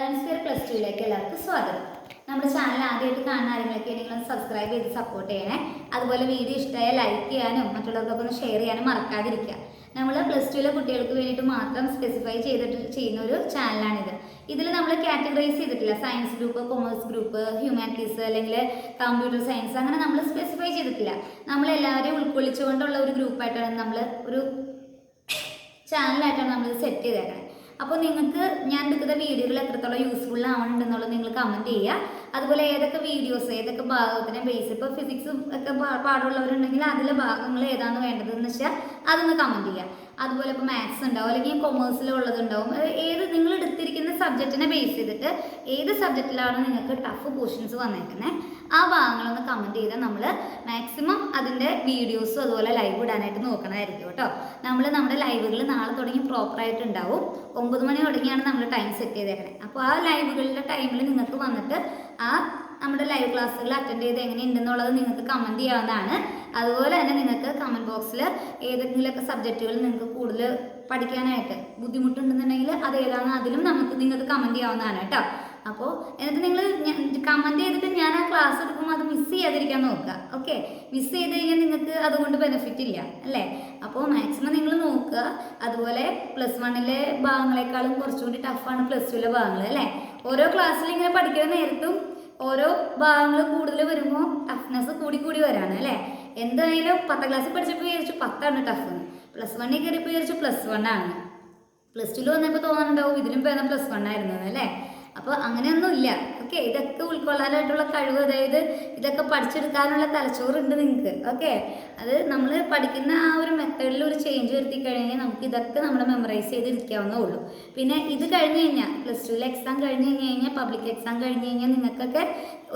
Learns care plus ടുവിലേക്ക് എല്ലാവർക്കും സ്വാഗതം. നമ്മുടെ ചാനൽ ആദ്യമായിട്ട് കാണുന്ന ആരെങ്കിലൊക്കെ നിങ്ങൾ സബ്സ്ക്രൈബ് ചെയ്ത് സപ്പോർട്ട് ചെയ്യണേ. അതുപോലെ വീഡിയോ ഇഷ്ടമായ ലൈക്ക് ചെയ്യാനും മറ്റുള്ളവർക്കൊക്കെ ഒന്ന് ഷെയർ ചെയ്യാനും മറക്കാതിരിക്കുക. നമ്മൾ പ്ലസ് ടുവിലെ കുട്ടികൾക്ക് വേണ്ടിയിട്ട് മാത്രം സ്പെസിഫൈ ചെയ്തിട്ട് ചെയ്യുന്ന ഒരു ചാനലാണിത് ഇതിൽ നമ്മൾ കാറ്റഗറൈസ് ചെയ്തിട്ടില്ല. Science group commerce group humanities അല്ലെങ്കിൽ കമ്പ്യൂട്ടർ സയൻസ് അങ്ങനെ നമ്മൾ സ്പെസിഫൈ ചെയ്തിട്ടില്ല. നമ്മൾ എല്ലാവരെയും ഉൾക്കൊള്ളിച്ചുകൊണ്ടുള്ള ഒരു ഗ്രൂപ്പായിട്ടാണ് നമ്മൾ ഒരു ചാനലായിട്ടാണ് നമ്മൾ സെറ്റ് ചെയ്തേക്കുന്നത് അപ്പോൾ നിങ്ങൾക്ക് ഞാൻ എടുക്കുന്ന വീഡിയോകൾ എത്രത്തോളം യൂസ്ഫുൾ ആവുന്നുണ്ടെന്നുള്ളത് നിങ്ങൾ കമന്റ് ചെയ്യുക അതുപോലെ ഏതൊക്കെ വീഡിയോസ് ഏതൊക്കെ ഭാഗത്തിനെ ബേസ് ഇപ്പോൾ ഫിസിക്സും ഒക്കെ പാടുള്ളവരുണ്ടെങ്കിൽ അതിലെ ഭാഗങ്ങൾ ഏതാണ് വേണ്ടതെന്ന് വെച്ചാൽ അതൊന്ന് കമന്റ് ചെയ്യുക അതുപോലെ ഇപ്പോൾ മാത്സ് ഉണ്ടാവും അല്ലെങ്കിൽ കൊമേഴ്സിലുള്ളതുണ്ടാവും ഏത് നിങ്ങൾ എടുത്തിരിക്കുന്ന സബ്ജക്റ്റിനെ ബേസ് ചെയ്തിട്ട് ഏത് സബ്ജക്റ്റിലാണ് നിങ്ങൾക്ക് ടഫ് പോർഷൻസ് വന്നേക്കുന്നത് ആ ഭാഗങ്ങളൊന്ന് കമന്റ് ചെയ്താൽ നമ്മൾ മാക്സിമം അതിന്റെ വീഡിയോസും അതുപോലെ ലൈവ് ഇടാനായിട്ട് നോക്കണമായിരിക്കും കേട്ടോ. നമ്മൾ നമ്മുടെ ലൈവുകൾ നാളെ തുടങ്ങി പ്രോപ്പറായിട്ട് ഉണ്ടാവും. ഒമ്പത് മണി തുടങ്ങിയാണ് നമ്മൾ ടൈം സെറ്റ് ചെയ്തേക്കണേ. അപ്പോൾ ആ ലൈവുകളുടെ ടൈമിൽ നിങ്ങൾക്ക് വന്നിട്ട് ആ നമ്മുടെ ലൈവ് ക്ലാസ്സുകൾ അറ്റൻഡ് ചെയ്ത് എങ്ങനെയുണ്ടെന്നുള്ളത് നിങ്ങൾക്ക് കമന്റ് ചെയ്യാവുന്നതാണ്. അതുപോലെ തന്നെ നിങ്ങൾക്ക് കമന്റ് ബോക്സിൽ ഏതെങ്കിലുമൊക്കെ സബ്ജക്റ്റുകൾ നിങ്ങൾക്ക് കൂടുതൽ പഠിക്കാനായിട്ട് ബുദ്ധിമുട്ടുണ്ടെന്നുണ്ടെങ്കിൽ അത് ഏതാണോ അതിലും നമുക്ക് നിങ്ങൾക്ക് കമന്റ് ചെയ്യാവുന്നതാണ് കേട്ടോ. അപ്പോൾ എന്നിട്ട് നിങ്ങൾ കമന്റ് ചെയ്തിട്ട് ഞാൻ ആ ക്ലാസ് എടുക്കുമ്പോൾ അത് മിസ് ചെയ്യാതിരിക്കാൻ നോക്കുക. ഓക്കെ മിസ് ചെയ്ത് കഴിഞ്ഞാൽ നിങ്ങൾക്ക് അതുകൊണ്ട് ബെനിഫിറ്റ് ഇല്ല അല്ലേ? അപ്പോൾ മാക്സിമം നിങ്ങൾ നോക്കുക. അതുപോലെ പ്ലസ് വണ്ണിലെ ഭാഗങ്ങളെക്കാളും കുറച്ചുകൂടി ടഫാണ് പ്ലസ് ടുവിലെ ഭാഗങ്ങൾ അല്ലേ? ഓരോ ക്ലാസ്സിൽ ഇങ്ങനെ പഠിക്കുന്ന നേരത്തും ഓരോ ഭാഗങ്ങൾ കൂടുതൽ വരുമ്പോൾ ടഫ്നെസ് കൂടി കൂടി വരാണ് അല്ലേ? എന്തായാലും പത്താം ക്ലാസ്സിൽ പഠിച്ചപ്പോൾ വിചാരിച്ചു പത്താണ് ടഫ് പ്ലസ് വണ്ണിൽ കയറിയപ്പോൾ വിചാരിച്ചു പ്ലസ് വൺ ആണ്. പ്ലസ് ടുവിൽ വന്നപ്പോൾ തോന്നുന്നുണ്ടാവും ഇതിലും പേരും പ്ലസ് വൺ ആയിരുന്നു അല്ലേ? അപ്പോൾ അങ്ങനെയൊന്നുമില്ല ഓക്കെ ഇതൊക്കെ ഉൾക്കൊള്ളാനായിട്ടുള്ള കഴിവ് അതായത് ഇതൊക്കെ പഠിച്ചെടുക്കാനുള്ള തലച്ചോറുണ്ട് നിങ്ങൾക്ക് ഓക്കെ അത് നമ്മൾ പഠിക്കുന്ന ആ ഒരു മെത്തേഡിൽ ഒരു ചേഞ്ച് വരുത്തി കഴിഞ്ഞാൽ നമുക്ക് ഇതൊക്കെ നമ്മൾ മെമ്മറൈസ് ചെയ്തിരിക്കാവുന്നേ ഉള്ളൂ. പിന്നെ ഇത് കഴിഞ്ഞ് കഴിഞ്ഞാൽ പ്ലസ് ടുവിലെ എക്സാം കഴിഞ്ഞ് കഴിഞ്ഞ് കഴിഞ്ഞാൽ പബ്ലിക് എക്സാം കഴിഞ്ഞ് കഴിഞ്ഞാൽ നിങ്ങൾക്കൊക്കെ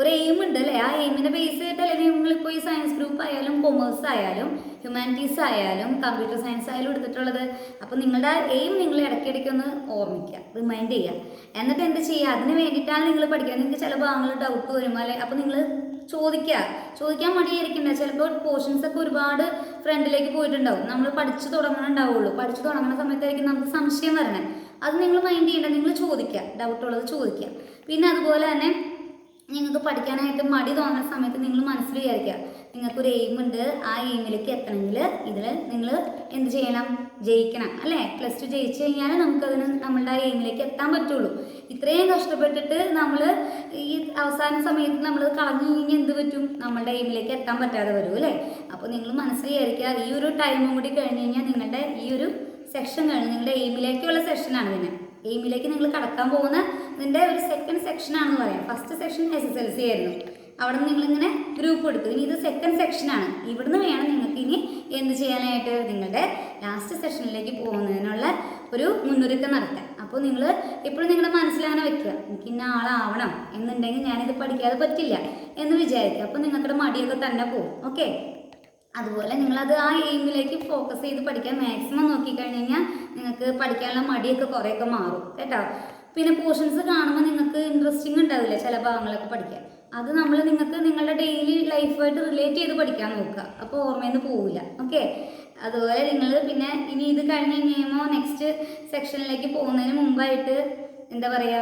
ഒരു എയിം ഉണ്ട് അല്ലേ? ആ എയിമിനെ ബേസ് ചെയ്തിട്ട് ചെയ്തിട്ടല്ലേ നിങ്ങളിപ്പോൾ ഈ സയൻസ് ഗ്രൂപ്പ് ആയാലും കൊമേഴ്സ് ആയാലും ഹ്യൂമാനിറ്റീസ് ആയാലും കമ്പ്യൂട്ടർ സയൻസ് ആയാലും എടുത്തിട്ടുള്ളത്. അപ്പോൾ നിങ്ങളുടെ എയിം നിങ്ങൾ ഇടയ്ക്കിടയ്ക്ക് ഒന്ന് ഓർമ്മിക്കുക റിമൈൻഡ് ചെയ്യുക. എന്നിട്ട് എന്ത് ചെയ്യുക? അതിന് വേണ്ടിയിട്ടാണ് നിങ്ങൾ പഠിക്കുക നിങ്ങൾക്ക് ചില ഭാഗങ്ങൾ ഡൗട്ട് വരും. അല്ലെ? അപ്പോൾ നിങ്ങൾ ചോദിക്കുക ചോദിക്കാൻ മടിയായിരിക്കില്ല. ചിലപ്പോൾ പോർഷൻസ് ഒക്കെ ഒരുപാട് ഫ്രണ്ടിലേക്ക് പോയിട്ടുണ്ടാവും. നമ്മൾ പഠിച്ചു തുടങ്ങണുണ്ടാവുള്ളൂ. പഠിച്ചു തുടങ്ങുന്ന സമയത്തായിരിക്കും നമുക്ക് സംശയം വരണേ. അത് നിങ്ങൾ മൈൻഡ് ചെയ്യേണ്ട. നിങ്ങൾ ചോദിക്കുക ഡൗട്ടുള്ളത് ചോദിക്കുക പിന്നെ അതുപോലെ തന്നെ നിങ്ങൾക്ക് പഠിക്കാനായിട്ട് മടി തോന്നുന്ന സമയത്ത് നിങ്ങൾ മനസ്സിൽ വിചാരിക്കുക നിങ്ങൾക്കൊരു എയിം ഉണ്ട്. ആ എയിമിലേക്ക് എത്തണമെങ്കിൽ ഇതിൽ നിങ്ങൾ എന്ത് ചെയ്യണം? ജയിക്കണം അല്ലേ? പ്ലസ് ടു ജയിച്ചു കഴിഞ്ഞാൽ നമുക്കതിന് നമ്മളുടെ ആ എയിമിലേക്ക് എത്താൻ പറ്റുള്ളൂ. ഇത്രയും കഷ്ടപ്പെട്ടിട്ട് നമ്മൾ ഈ അവസാന സമയത്ത് നമ്മൾ കളഞ്ഞു കഴിഞ്ഞാൽ എന്ത് പറ്റും? നമ്മളുടെ എയിമിലേക്ക് എത്താൻ പറ്റാതെ വരും അല്ലേ? അപ്പോൾ നിങ്ങൾ മനസ്സിൽ വിചാരിക്കുക ഈ ഒരു ടൈമും കൂടി കഴിഞ്ഞ് കഴിഞ്ഞാൽ നിങ്ങളുടെ ഈ ഒരു സെക്ഷൻ കഴിഞ്ഞ് നിങ്ങളുടെ എയിമിലേക്കുള്ള സെക്ഷനാണ് ഇതിന് എയിമിലേക്ക് നിങ്ങൾ കടക്കാൻ പോകുന്ന ഇതിന്റെ ഒരു സെക്കൻഡ് സെക്ഷൻ ആണെന്ന് പറയാം. First section S S L C ആയിരുന്നു. അവിടെ നിന്ന് നിങ്ങളിങ്ങനെ ഗ്രൂപ്പ് എടുത്തു. ഇനി ഇത് സെക്കൻഡ് സെക്ഷനാണ് ഇവിടുന്ന് വേണം നിങ്ങൾക്ക് എന്ത് ചെയ്യാനായിട്ട് നിങ്ങളുടെ ലാസ്റ്റ് സെഷനിലേക്ക് പോകുന്നതിനുള്ള ഒരു മുന്നൊരുക്കം നടത്താം അപ്പോൾ നിങ്ങൾ എപ്പോഴും നിങ്ങളുടെ മനസ്സിലങ്ങനെ വെക്കുക. എനിക്ക് ഇന്ന ആളാവണം എന്നുണ്ടെങ്കിൽ ഞാനിത് പഠിക്കാതെ പറ്റില്ല എന്ന് വിചാരിക്കുക. അപ്പോൾ നിങ്ങളുടെ മടിയൊക്കെ തന്നെ പോകും. ഓക്കെ അതുപോലെ നിങ്ങളത് ആ എയിമിലേക്ക് ഫോക്കസ് ചെയ്ത് പഠിക്കാൻ മാക്സിമം നോക്കിക്കഴിഞ്ഞ് കഴിഞ്ഞാൽ നിങ്ങൾക്ക് പഠിക്കാനുള്ള മടിയൊക്കെ കുറേയൊക്കെ മാറും. കേട്ടോ? പിന്നെ പോർഷൻസ് കാണുമ്പോൾ നിങ്ങൾക്ക് ഇൻട്രസ്റ്റിംഗ് ഉണ്ടാവില്ല ചില ഭാഗങ്ങളൊക്കെ പഠിക്കാൻ. അത് നമ്മൾ നിങ്ങൾക്ക് നിങ്ങളുടെ ഡെയിലി ലൈഫുമായിട്ട് റിലേറ്റ് ചെയ്ത് പഠിക്കാൻ നോക്കുക. അപ്പോൾ ഓർമ്മയിൽ നിന്ന് പോവില്ല ഓക്കെ അതുപോലെ നിങ്ങൾ പിന്നെ ഇനി ഇത് കഴിഞ്ഞ് കഴിയുമ്പോൾ നെക്സ്റ്റ് സെക്ഷനിലേക്ക് പോകുന്നതിന് മുമ്പായിട്ട് എന്താ പറയുക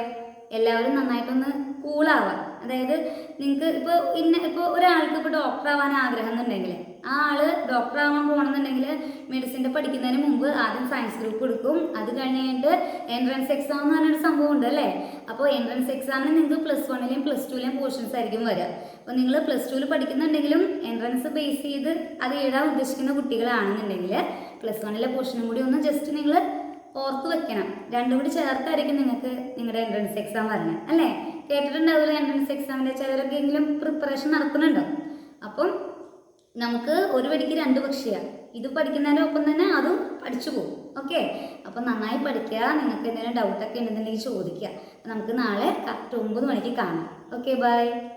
എല്ലാവരും നന്നായിട്ടൊന്ന് കൂളാവാം അതായത് നിങ്ങൾക്ക് ഇപ്പോൾ ഇന്ന ഇപ്പോൾ ഒരാൾക്ക് ഇപ്പോൾ ഡോക്ടർ ആവാൻ ആഗ്രഹം എന്നുണ്ടെങ്കിൽ ആ ആൾ ഡോക്ടർ ആവാൻ പോകണമെന്നുണ്ടെങ്കിൽ മെഡിസിന്റെ പഠിക്കുന്നതിന് മുമ്പ് ആദ്യം സയൻസ് ഗ്രൂപ്പ് എടുക്കും. അത് കഴിഞ്ഞിട്ട് എൻട്രൻസ് എക്സാം എന്ന് പറഞ്ഞൊരു സംഭവം ഉണ്ട് അല്ലേ? അപ്പോൾ എൻട്രൻസ് എക്സാമിന് നിങ്ങൾക്ക് പ്ലസ് വണ്ണിലെയും പ്ലസ് ടുവിലെയും പോർഷൻസ് ആയിരിക്കും വരിക അപ്പോൾ നിങ്ങൾ പ്ലസ് ടുവിൽ പഠിക്കുന്നുണ്ടെങ്കിലും എൻട്രൻസ് ബേസ് ചെയ്ത് അത് എഴുതാൻ ഉദ്ദേശിക്കുന്ന കുട്ടികളാണെന്നുണ്ടെങ്കിൽ പ്ലസ് വണ്ണിലെ പോർഷനും കൂടി ഒന്ന് ജസ്റ്റ് നിങ്ങൾ ഓർത്ത് വെക്കണം. രണ്ടും കൂടി ചേർത്തായിരിക്കും നിങ്ങൾക്ക് നിങ്ങളുടെ എൻട്രൻസ് എക്സാം വരണം അല്ലേ? കേട്ടിട്ടുണ്ടാവില്ല എൻട്രൻസ് എക്സാമിന്റെ ചിലരൊക്കെ എങ്കിലും പ്രിപ്പറേഷൻ നടക്കുന്നുണ്ടോ. അപ്പം നമുക്ക് ഒരു പടിക്ക് രണ്ട് പക്ഷിയാണ് ഇത് പഠിക്കുന്നതിന്റെ ഒപ്പം തന്നെ അതും പഠിച്ചു പോകും. ഓക്കെ അപ്പം നന്നായി പഠിക്കുക. നിങ്ങൾക്ക് എന്തെങ്കിലും ഡൗട്ടൊക്കെ ഉണ്ടെന്നുണ്ടെങ്കിൽ ചോദിക്കുക. നമുക്ക് നാളെ കറക്റ്റ് ഒമ്പത് മണിക്ക് കാണാം. Okay bye